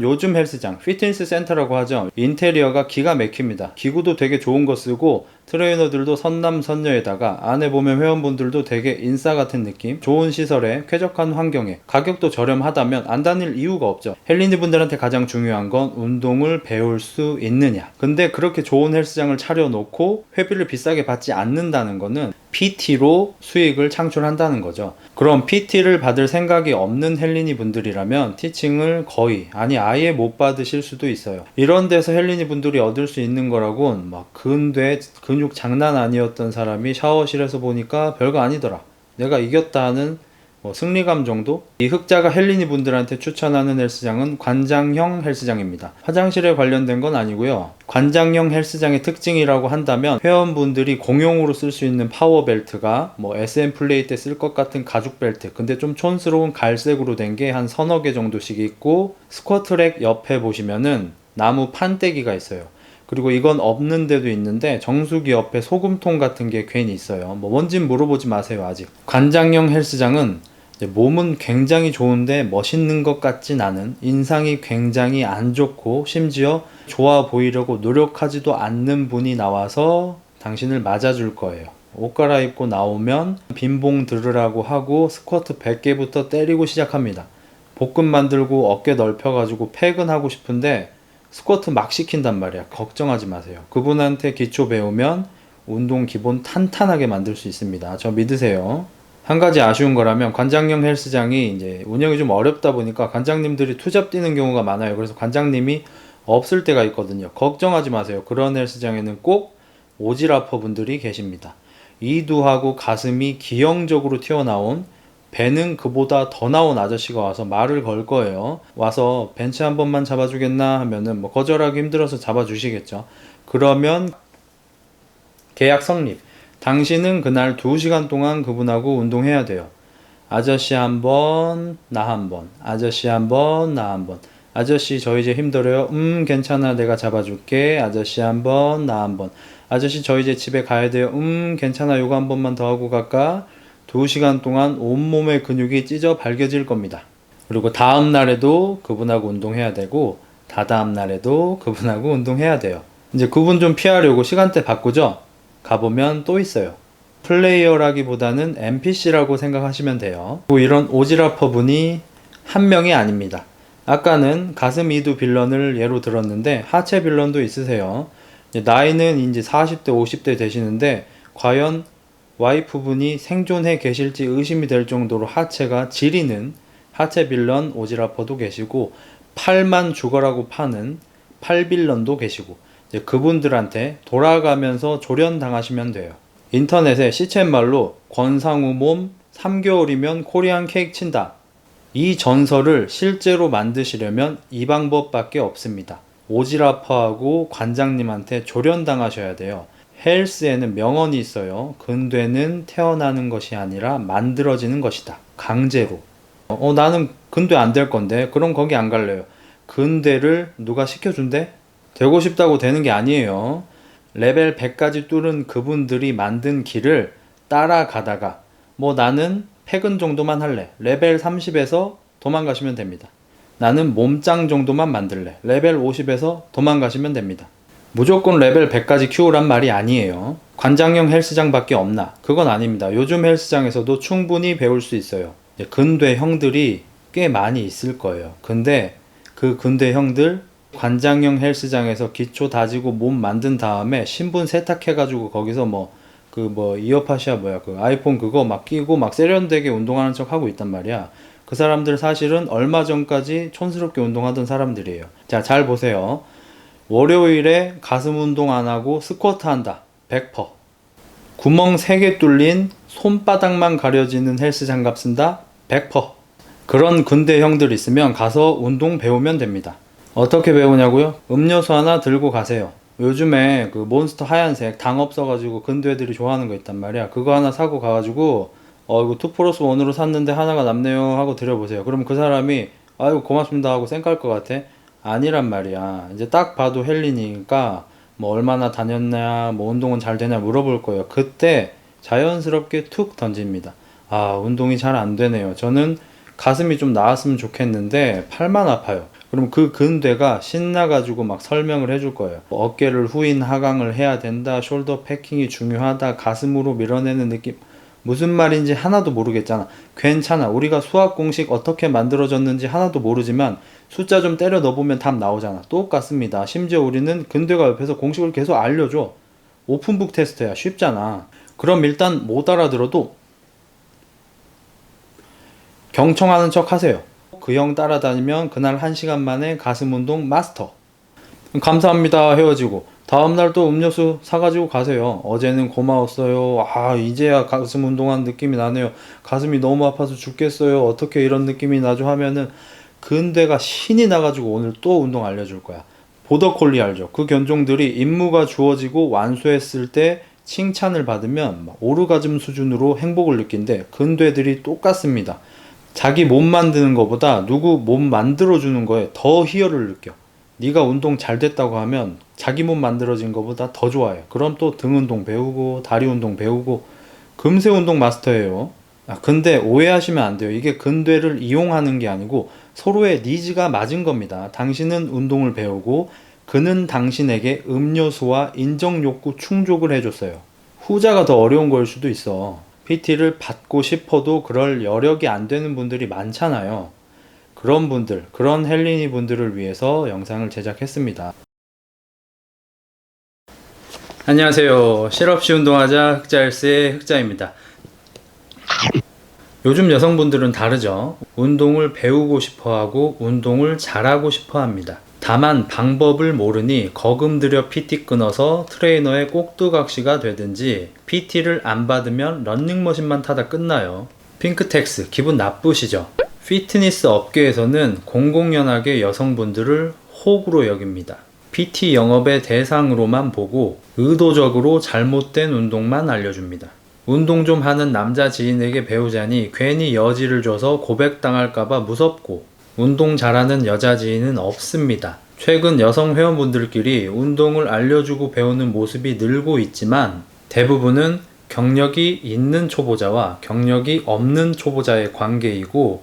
요즘 헬스장, 피트니스 센터라고 하죠. 인테리어가 기가 막힙니다. 기구도 되게 좋은 거 쓰고 트레이너들도 선남선녀에다가 안에 보면 회원분들도 되게 인싸 같은 느낌. 좋은 시설에 쾌적한 환경에 가격도 저렴하다면 안 다닐 이유가 없죠. 헬린이 분들한테 가장 중요한 건 운동을 배울 수 있느냐. 근데 그렇게 좋은 헬스장을 차려놓고 회비를 비싸게 받지 않는다는 거는 PT로 수익을 창출한다는 거죠. 그럼 PT를 받을 생각이 없는 헬린이 분들이라면 티칭을 거의 아니 아예 못 받으실 수도 있어요. 이런 데서 헬린이 분들이 얻을 수 있는 거라곤 막 근대 근육 장난 아니었던 사람이 샤워실에서 보니까 별거 아니더라. 내가 이겼다 하는 뭐 승리감 정도? 이 흑자가 헬린이 분들한테 추천하는 헬스장은 관장형 헬스장입니다. 화장실에 관련된 건 아니고요. 관장형 헬스장의 특징이라고 한다면 회원분들이 공용으로 쓸 수 있는 파워 벨트가 뭐 SM 플레이 때 쓸 것 같은 가죽 벨트 근데 좀 촌스러운 갈색으로 된 게 한 서너 개 정도씩 있고 스쿼트랙 옆에 보시면은 나무 판때기가 있어요. 그리고 이건 없는 데도 있는데 정수기 옆에 소금통 같은 게 괜히 있어요. 뭐 뭔진 물어보지 마세요 아직. 관장형 헬스장은 몸은 굉장히 좋은데 멋있는 것 같진 않은 인상이 굉장히 안 좋고 심지어 좋아 보이려고 노력하지도 않는 분이 나와서 당신을 맞아줄 거예요. 옷 갈아입고 나오면 빈봉 들으라고 하고 스쿼트 100개부터 때리고 시작합니다. 복근 만들고 어깨 넓혀가지고 팩은 하고 싶은데 스쿼트 막 시킨단 말이야. 걱정하지 마세요. 그분한테 기초 배우면 운동 기본 탄탄하게 만들 수 있습니다. 저 믿으세요. 한 가지 아쉬운 거라면 관장형 헬스장이 이제 운영이 좀 어렵다 보니까 관장님들이 투잡 뛰는 경우가 많아요. 그래서 관장님이 없을 때가 있거든요. 걱정하지 마세요. 그런 헬스장에는 꼭 오지라퍼 분들이 계십니다. 이두하고 가슴이 기형적으로 튀어나온 배는 그보다 더 나온 아저씨가 와서 말을 걸 거예요. 와서 벤치 한 번만 잡아주겠나 하면은 뭐 거절하기 힘들어서 잡아주시겠죠. 그러면 계약 성립. 당신은 그날 2시간 동안 그분하고 운동해야 돼요. 아저씨 한 번, 나 한 번. 아저씨 한 번, 나 한 번. 아저씨 저 이제 힘들어요. 음 괜찮아 내가 잡아줄게. 아저씨 한 번, 나 한 번. 아저씨 저 이제 집에 가야 돼요. 음 괜찮아 요거 한 번만 더 하고 갈까? 2시간 동안 온몸의 근육이 찢어 발겨질 겁니다. 그리고 다음 날에도 그분하고 운동해야 되고 다다음 날에도 그분하고 운동해야 돼요. 이제 그분 좀 피하려고 시간대 바꾸죠? 가보면 또 있어요. 플레이어라기보다는 NPC라고 생각하시면 돼요. 이런 오지라퍼 분이 한 명이 아닙니다. 아까는 가슴 이두 빌런을 예로 들었는데 하체 빌런도 있으세요. 나이는 이제 40대, 50대 되시는데 과연 와이프분이 생존해 계실지 의심이 될 정도로 하체가 지리는 하체 빌런 오지라퍼도 계시고 팔만 죽어라고 파는 팔빌런도 계시고 그분들한테 돌아가면서 조련 당하시면 돼요. 인터넷에 시쳇말로 권상우 몸 3개월이면 코리안 케이크 친다. 이 전설을 실제로 만드시려면 이 방법밖에 없습니다. 오지라퍼하고 관장님한테 조련 당하셔야 돼요. 헬스에는 명언이 있어요. 근대는 태어나는 것이 아니라 만들어지는 것이다. 강제로. 어, 나는 근대 안 될 건데. 그럼 거기 안 갈래요. 근대를 누가 시켜준대? 되고 싶다고 되는 게 아니에요. 레벨 100까지 뚫은 그분들이 만든 길을 따라가다가 뭐 나는 패근 정도만 할래. 레벨 30에서 도망가시면 됩니다. 나는 몸짱 정도만 만들래. 레벨 50에서 도망가시면 됩니다. 무조건 레벨 100까지 키우란 말이 아니에요. 관장형 헬스장밖에 없나? 그건 아닙니다. 요즘 헬스장에서도 충분히 배울 수 있어요. 근대 형들이 꽤 많이 있을 거예요. 근데 그 근대 형들 관장형 헬스장에서 기초 다지고 몸 만든 다음에 신분 세탁해가지고 거기서 뭐 그 뭐 이어팟이야 뭐야 그 아이폰 그거 막 끼고 막 세련되게 운동하는 척 하고 있단 말이야. 그 사람들 사실은 얼마 전까지 촌스럽게 운동하던 사람들이에요. 자, 잘 보세요. 월요일에 가슴 운동 안 하고 스쿼트 한다. 100%. 구멍 3개 뚫린 손바닥만 가려지는 헬스 장갑 쓴다. 100%. 그런 근대 형들 있으면 가서 운동 배우면 됩니다. 어떻게 배우냐고요? 음료수 하나 들고 가세요. 요즘에 그 몬스터 하얀색 당 없어가지고 근대들이 좋아하는 거 있단 말이야. 그거 하나 사고 가가지고 어 이거 2 플러스 1으로 샀는데 하나가 남네요 하고 드려보세요. 그럼 그 사람이 아이고 고맙습니다 하고 쌩깔 것 같아? 아니란 말이야. 이제 딱 봐도 헬린이니까 뭐 얼마나 다녔냐, 뭐 운동은 잘 되냐 물어볼 거예요. 그때 자연스럽게 툭 던집니다. 아, 운동이 잘 안 되네요. 저는 가슴이 좀 나았으면 좋겠는데 팔만 아파요. 그럼 그 근대가 신나가지고 막 설명을 해줄 거예요. 어깨를 후인 하강을 해야 된다. 숄더 패킹이 중요하다. 가슴으로 밀어내는 느낌. 무슨 말인지 하나도 모르겠잖아. 괜찮아. 우리가 수학 공식 어떻게 만들어졌는지 하나도 모르지만 숫자 좀 때려 넣어보면 답 나오잖아. 똑같습니다. 심지어 우리는 근대가 옆에서 공식을 계속 알려줘. 오픈북 테스트야. 쉽잖아. 그럼 일단 못 알아들어도 경청하는 척 하세요. 그 형 따라다니면 그날 한 시간 만에 가슴 운동 마스터. 감사합니다 헤어지고 다음날 또 음료수 사가지고 가세요. 어제는 고마웠어요. 아 이제야 가슴 운동한 느낌이 나네요. 가슴이 너무 아파서 죽겠어요. 어떻게 이런 느낌이 나죠 하면은 근대가 신이 나가지고 오늘 또 운동 알려줄 거야. 보더콜리 알죠? 그 견종들이 임무가 주어지고 완수했을 때 칭찬을 받으면 막 오르가즘 수준으로 행복을 느낀대. 근대들이 똑같습니다. 자기 몸 만드는 것보다 누구 몸 만들어주는 거에 더 희열을 느껴. 네가 운동 잘 됐다고 하면 자기 몸 만들어진 것보다 더 좋아요. 그럼 또 등 운동 배우고 다리 운동 배우고 금세 운동 마스터예요. 아, 근데 오해하시면 안 돼요. 이게 근대를 이용하는 게 아니고 서로의 니즈가 맞은 겁니다. 당신은 운동을 배우고 그는 당신에게 음료수와 인정 욕구 충족을 해줬어요. 후자가 더 어려운 걸 수도 있어. PT를 받고 싶어도 그럴 여력이 안 되는 분들이 많잖아요. 그런 분들, 그런 헬리니 분들을 위해서 영상을 제작했습니다. 안녕하세요. 실없이 운동하자 흑자일스의 흑자입니다. 요즘 여성분들은 다르죠. 운동을 배우고 싶어 하고 운동을 잘하고 싶어 합니다. 다만 방법을 모르니 거금 들여 PT 끊어서 트레이너의 꼭두각시가 되든지 PT를 안 받으면 런닝머신만 타다 끝나요. 핑크텍스 기분 나쁘시죠? 피트니스 업계에서는 공공연하게 여성분들을 호구로 여깁니다. PT 영업의 대상으로만 보고 의도적으로 잘못된 운동만 알려줍니다. 운동 좀 하는 남자 지인에게 배우자니 괜히 여지를 줘서 고백당할까봐 무섭고 운동 잘하는 여자 지인은 없습니다. 최근 여성 회원분들끼리 운동을 알려주고 배우는 모습이 늘고 있지만 대부분은 경력이 있는 초보자와 경력이 없는 초보자의 관계이고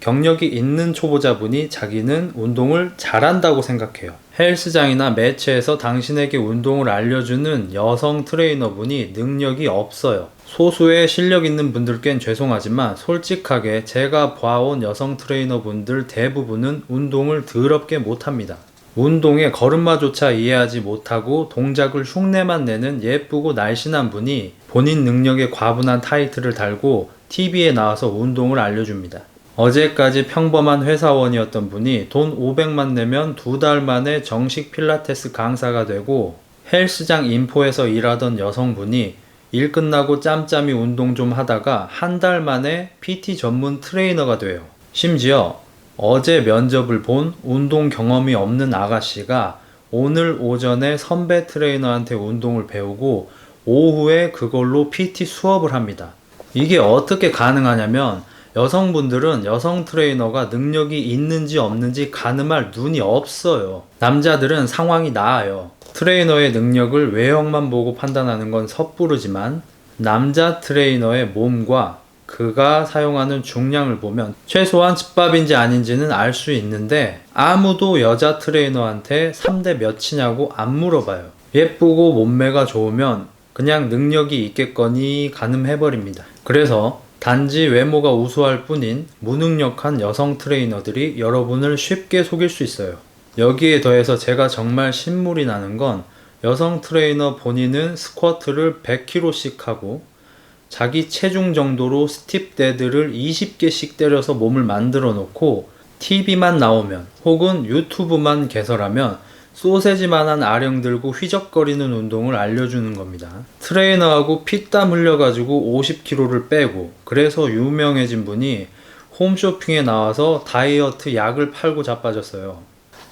경력이 있는 초보자분이 자기는 운동을 잘한다고 생각해요. 헬스장이나 매체에서 당신에게 운동을 알려주는 여성 트레이너분이 능력이 없어요. 소수의 실력 있는 분들께는 죄송하지만 솔직하게 제가 봐온 여성 트레이너분들 대부분은 운동을 더럽게 못합니다. 운동의 걸음마조차 이해하지 못하고 동작을 흉내만 내는 예쁘고 날씬한 분이 본인 능력에 과분한 타이틀을 달고 TV에 나와서 운동을 알려줍니다. 어제까지 평범한 회사원이었던 분이 돈 500만 내면 두 달 만에 정식 필라테스 강사가 되고 헬스장 인포에서 일하던 여성분이 일 끝나고 짬짬이 운동 좀 하다가 한 달 만에 PT 전문 트레이너가 돼요. 심지어 어제 면접을 본 운동 경험이 없는 아가씨가 오늘 오전에 선배 트레이너한테 운동을 배우고 오후에 그걸로 PT 수업을 합니다. 이게 어떻게 가능하냐면 여성분들은 여성 트레이너가 능력이 있는지 없는지 가늠할 눈이 없어요. 남자들은 상황이 나아요. 트레이너의 능력을 외형만 보고 판단하는 건 섣부르지만 남자 트레이너의 몸과 그가 사용하는 중량을 보면 최소한 집밥인지 아닌지는 알 수 있는데 아무도 여자 트레이너한테 3대 몇이냐고 안 물어봐요. 예쁘고 몸매가 좋으면 그냥 능력이 있겠거니 가늠해버립니다. 그래서 단지 외모가 우수할 뿐인 무능력한 여성 트레이너들이 여러분을 쉽게 속일 수 있어요. 여기에 더해서 제가 정말 신물이 나는 건 여성 트레이너 본인은 스쿼트를 100kg씩 하고 자기 체중 정도로 스팁 데드를 20개씩 때려서 몸을 만들어 놓고 TV만 나오면 혹은 유튜브만 개설하면 소세지만한 아령 들고 휘적거리는 운동을 알려주는 겁니다. 트레이너하고 피땀 흘려가지고 50kg를 빼고 그래서 유명해진 분이 홈쇼핑에 나와서 다이어트 약을 팔고 자빠졌어요.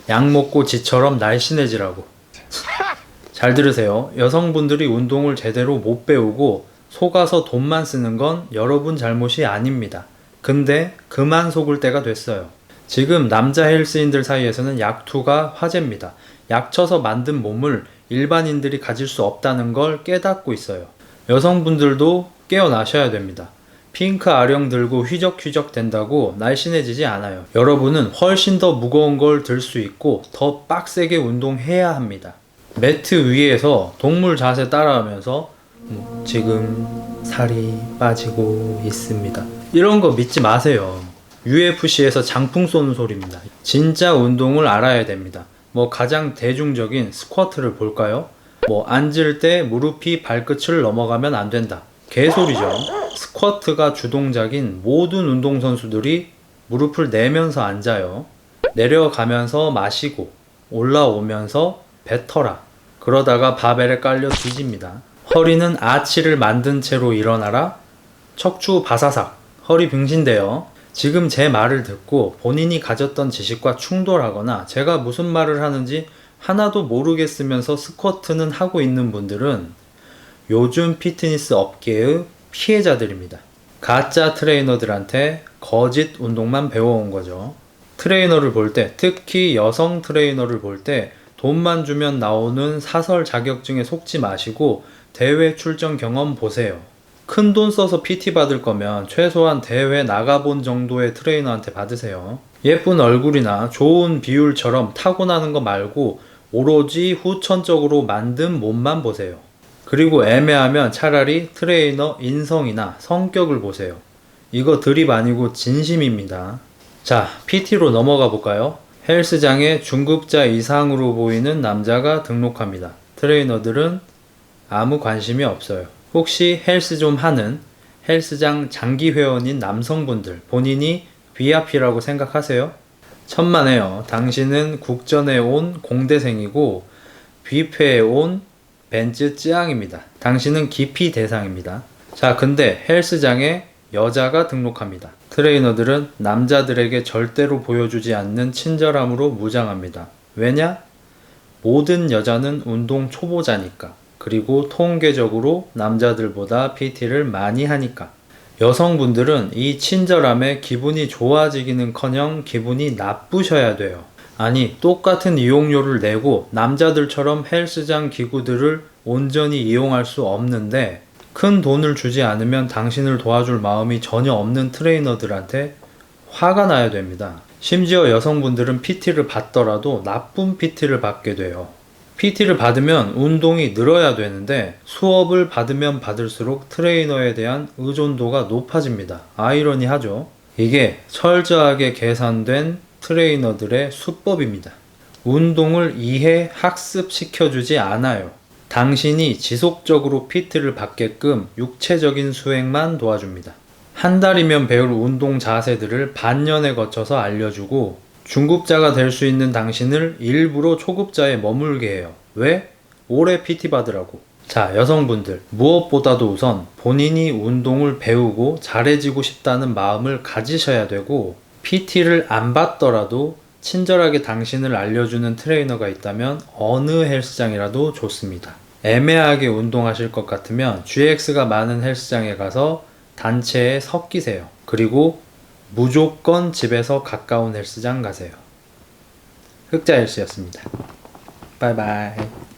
약 먹고 지처럼 날씬해지라고. 잘 들으세요. 여성분들이 운동을 제대로 못 배우고 속아서 돈만 쓰는 건 여러분 잘못이 아닙니다. 근데 그만 속을 때가 됐어요. 지금 남자 헬스인들 사이에서는 약투가 화제입니다. 약쳐서 만든 몸을 일반인들이 가질 수 없다는 걸 깨닫고 있어요. 여성분들도 깨어나셔야 됩니다. 핑크 아령 들고 휘적휘적 된다고 날씬해지지 않아요. 여러분은 훨씬 더 무거운 걸 들 수 있고 더 빡세게 운동해야 합니다. 매트 위에서 동물 자세 따라하면서 뭐, 지금 살이 빠지고 있습니다. 이런 거 믿지 마세요. UFC에서 장풍 쏘는 소리입니다. 진짜 운동을 알아야 됩니다. 뭐 가장 대중적인 스쿼트를 볼까요? 뭐 앉을 때 무릎이 발끝을 넘어가면 안 된다. 개소리죠. 스쿼트가 주동작인 모든 운동선수들이 무릎을 내면서 앉아요. 내려가면서 마시고 올라오면서 뱉어라. 그러다가 바벨에 깔려 뒤집니다. 허리는 아치를 만든 채로 일어나라. 척추 바사삭. 허리 빙신돼요. 지금 제 말을 듣고 본인이 가졌던 지식과 충돌하거나 제가 무슨 말을 하는지 하나도 모르겠으면서 스쿼트는 하고 있는 분들은 요즘 피트니스 업계의 피해자들입니다. 가짜 트레이너들한테 거짓 운동만 배워온 거죠. 트레이너를 볼 때, 특히 여성 트레이너를 볼 때 돈만 주면 나오는 사설 자격증에 속지 마시고 대회 출전 경험 보세요. 큰 돈 써서 PT 받을 거면 최소한 대회 나가본 정도의 트레이너한테 받으세요. 예쁜 얼굴이나 좋은 비율처럼 타고나는 거 말고 오로지 후천적으로 만든 몸만 보세요. 그리고 애매하면 차라리 트레이너 인성이나 성격을 보세요. 이거 드립 아니고 진심입니다. 자, PT로 넘어가 볼까요? 헬스장에 중급자 이상으로 보이는 남자가 등록합니다. 트레이너들은 아무 관심이 없어요. 혹시 헬스 좀 하는 헬스장 장기 회원인 남성분들 본인이 VIP라고 생각하세요? 천만에요. 당신은 국전에 온 공대생이고 뷔페에 온 벤츠 쯔앙입니다. 당신은 기피 대상입니다. 자, 근데 헬스장에 여자가 등록합니다. 트레이너들은 남자들에게 절대로 보여주지 않는 친절함으로 무장합니다. 왜냐? 모든 여자는 운동 초보자니까. 그리고 통계적으로 남자들보다 PT를 많이 하니까. 여성분들은 이 친절함에 기분이 좋아지기는 커녕 기분이 나쁘셔야 돼요. 아니, 똑같은 이용료를 내고 남자들처럼 헬스장 기구들을 온전히 이용할 수 없는데 큰 돈을 주지 않으면 당신을 도와줄 마음이 전혀 없는 트레이너들한테 화가 나야 됩니다. 심지어 여성분들은 PT를 받더라도 나쁜 PT를 받게 돼요. PT를 받으면 운동이 늘어야 되는데 수업을 받으면 받을수록 트레이너에 대한 의존도가 높아집니다. 아이러니하죠. 이게 철저하게 계산된 트레이너들의 수법입니다. 운동을 이해, 학습시켜주지 않아요. 당신이 지속적으로 PT를 받게끔 육체적인 수행만 도와줍니다. 한 달이면 배울 운동 자세들을 반년에 거쳐서 알려주고 중급자가 될 수 있는 당신을 일부러 초급자에 머물게 해요. 왜? 오래 PT 받으라고. 자, 여성분들. 무엇보다도 우선 본인이 운동을 배우고 잘해지고 싶다는 마음을 가지셔야 되고, PT를 안 받더라도 친절하게 당신을 알려주는 트레이너가 있다면 어느 헬스장이라도 좋습니다. 애매하게 운동하실 것 같으면 GX가 많은 헬스장에 가서 단체에 섞이세요. 그리고 무조건 집에서 가까운 헬스장 가세요. 흑자 헬스였습니다. 바이바이.